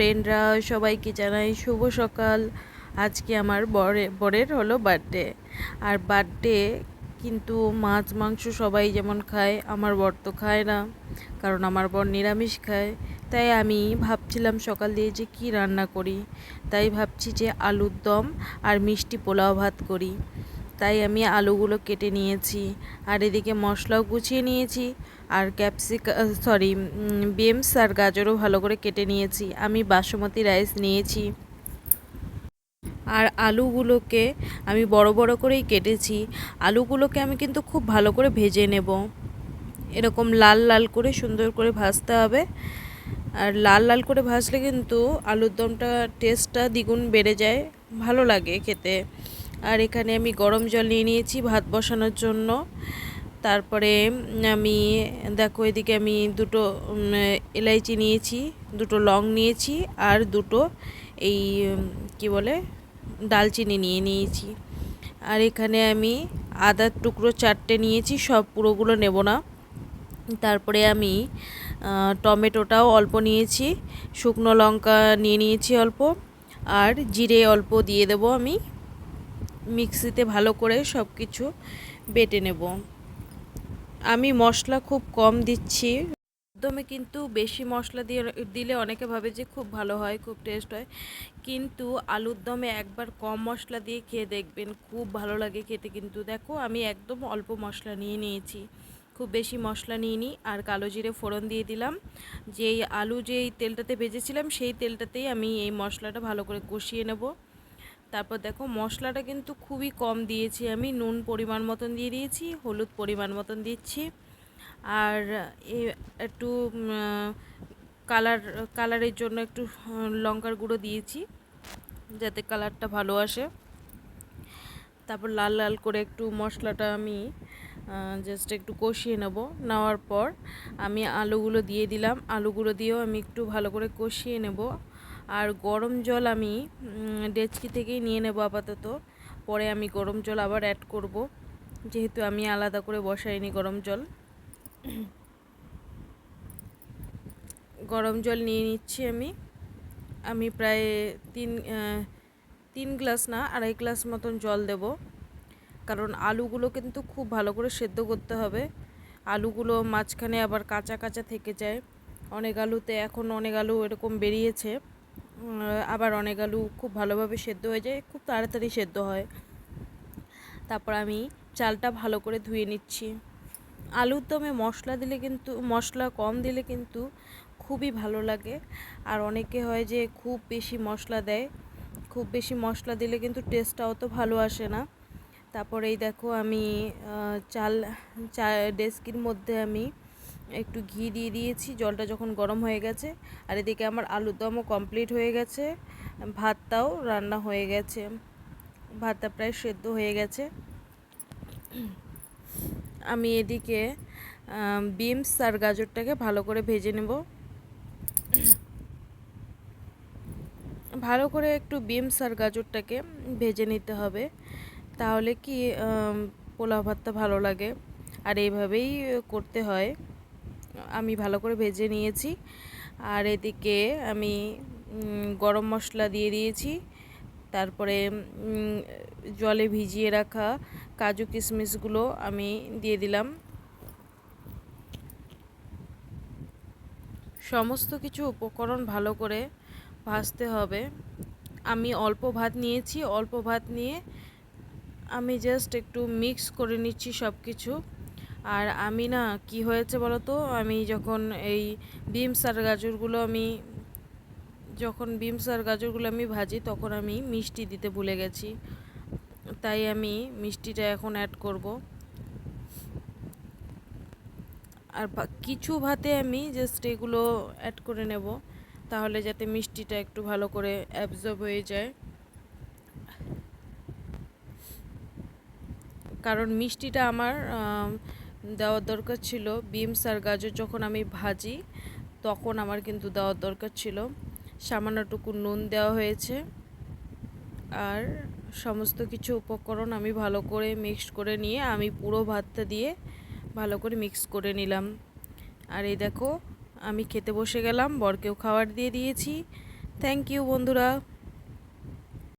ফ্রেন্ডরা সবাইকে জানাই শুভ সকাল। আজকে আমার বরে, বরের হলো বার্থডে আর বার্থডে কিন্তু মাছ, মাংস সবাই যেমন খায়, আমার বর তো খায় না, কারণ আমার বর নিরামিষ খায়। তাই আমি ভাবছিলাম সকাল দিয়ে যে কি রান্না করি। তাই ভাবছি যে আলুর দম আর মিষ্টি পোলাও ভাত করি। তাই আমি আলুগুলো কেটে নিয়েছি। আর এদিকে মশলাও গুছিয়ে নিয়েছি। আর ক্যাপসিকা সরি বিমস আর গাজরও ভালো করে কেটে নিয়েছি। আমি বাসমতি রাইস নিয়েছি। আর আলুগুলোকে আমি বড় বড় করেই কেটেছি। আলুগুলোকে আমি কিন্তু খুব ভালো করে ভেজে নেব। এরকম লাল লাল করে সুন্দর করে ভাজতে হবে। আর লাল লাল করে ভাজলে কিন্তু আলুর দমটা টেস্টটা দ্বিগুণ বেড়ে যায়। ভালো লাগে খেতে। আর এখানে আমি গরম জল নিয়ে নিয়েছি ভাত বসানোর জন্য। তারপরে আমি, দেখো এদিকে আমি দুটো এলাইচি নিয়েছি, দুটো লং নিয়েছি আর দুটো এই কি বলে, ডালচিনি নিয়ে নিয়েছি। আর এখানে আমি আদার টুকরো চারটে নিয়েছি, সব পুরোগুলো নেব না। তারপরে আমি টমেটোটাও অল্প নিয়েছি, শুকনো লঙ্কা নিয়ে নিয়েছি অল্প, আর জিরে অল্প দিয়ে দেব আমি। মিক্সিতে ভালো করে সব কিছু বেটে নেব। আমি মশলা খুব কম দিচ্ছি। একদমই কিন্তু বেশি মশলা দিয়ে দিলে অনেকে ভাবে যে খুব ভালো হয়, খুব টেস্ট হয়। কিন্তু আলুর দমে একবার কম মশলা দিয়ে খেয়ে দেখবেন, খুব ভালো লাগে খেতে কিন্তু। দেখো, আমি একদম অল্প মশলা নিয়ে নিয়েছি। খুব বেশি মশলা নিয়ে নিই আর কালো জিরে ফোড়ন দিয়ে দিলাম। যেই আলু যেই তেলটাতে ভেজেছিলাম, সেই তেলটাতেই আমি এই মশলাটা ভালো করে কষিয়ে নেব। তারপর দেখো মশলাটা কিন্তু খুবই কম দিয়েছি আমি, নুন পরিমাণ মতন দিয়ে দিয়েছি, হলুদ পরিমাণ মতন দিচ্ছি। আর একটু কালার, কালারের জন্য একটু লঙ্কার গুঁড়ো দিয়েছি, যাতে কালারটা ভালো আসে। তারপর লাল লাল করে একটু মশলাটা আমি জাস্ট একটু কষিয়ে নেব। নেওয়ার পর আমি আলুগুলো দিয়ে দিলাম। আলুগুলো দিয়েও আমি একটু ভালো করে কষিয়ে নেব। আর গরম জল আমি ডেচকি থেকেই নিয়ে নেব আপাতত। পরে আমি গরম জল আবার অ্যাড করব। যেহেতু আমি আলাদা করে বসাইনি গরম জল। গরম জল নিয়ে নিচ্ছি আমি। আমি প্রায় তিন তিন গ্লাস না, আড়াই গ্লাস মতন জল দেব। কারণ আলুগুলো কিন্তু খুব ভালো করে সেদ্ধ করতে হবে। আলুগুলো মাঝখানে আবার কাঁচা কাঁচা থেকে যায়। অনেক আলুতে এখন অনেক আলু এরকম বেরিয়েছে। আবার অনেক আলু খুব ভালোভাবে সেদ্ধ হয়ে যায়, খুব তাড়াতাড়ি সেদ্ধ হয়। তারপর আমি চালটা ভালো করে ধুয়ে নিচ্ছি। আলুর দমে মশলা দিলে কিন্তু, মশলা কম দিলে কিন্তু খুবই ভালো লাগে। আর অনেকে হয় যে খুব বেশি মশলা দেয়, খুব বেশি মশলা দিলে কিন্তু টেস্টটা অত ভালো আসে না। তারপরে এই দেখো আমি চাল, চা ডেস্কির মধ্যে আমি একটু ঘি দিয়ে দিয়েছি, জলটা যখন গরম হয়ে গেছে। আর এদিকে আমার আলুর দমও কমপ্লিট হয়ে গেছে। ভাতটাও রান্না হয়ে গেছে। ভাতটা প্রায় সেদ্ধ হয়ে গেছে। আমি এদিকে বিমস আর গাজরটাকে ভালো করে ভেজে নেব। ভালো করে একটু বিমস আর গাজরটাকে ভেজে নিতে হবে। তাহলে কি পোলাও ভাতটা ভালো লাগে। আর এইভাবেই করতে হয়। আমি ভালো করে ভেজে নিয়েছি। আর এদিকে আমি গরম মশলা দিয়ে দিয়েছি। তারপরে জলে ভিজিয়ে রাখা কাজু কিশমিশগুলো আমি দিয়ে দিলাম। সমস্ত কিছু উপকরণ ভালো করে ভাজতে হবে। আমি অল্প ভাত নিয়েছি। অল্প ভাত নিয়ে আমি জাস্ট একটু মিক্স করে নিচ্ছি সব কিছু আর আমি না, কি হয়েছে বলো তো আমি যখন এই বিমস আর গাজরগুলো আমি, যখন বিমস আর গাজরগুলো আমি ভাজি, তখন আমি মিষ্টি দিতে ভুলে গেছি। তাই আমি মিষ্টিটা এখন অ্যাড করব। আর কিছু ভাতে আমি জাস্ট এগুলো অ্যাড করে নেব, তাহলে যাতে মিষ্টিটা একটু ভালো করে অ্যাবজর্ব হয়ে যায়। কারণ মিষ্টিটা আমার দেওয়ার দরকার ছিল। বিমস আর গাজর যখন আমি ভাজি, তখন আমার কিন্তু দেওয়ার দরকার ছিল। সামান্যটুকু নুন দেওয়া হয়েছে। আর সমস্ত কিছু উপকরণ আমি ভালো করে মিক্স করে নিয়ে আমি পুরো ভাতটা দিয়ে ভালো করে মিক্স করে নিলাম। আর এই দেখো, আমি খেতে বসে গেলাম, বরকেও খাবার দিয়ে দিয়েছি। থ্যাংক ইউ বন্ধুরা।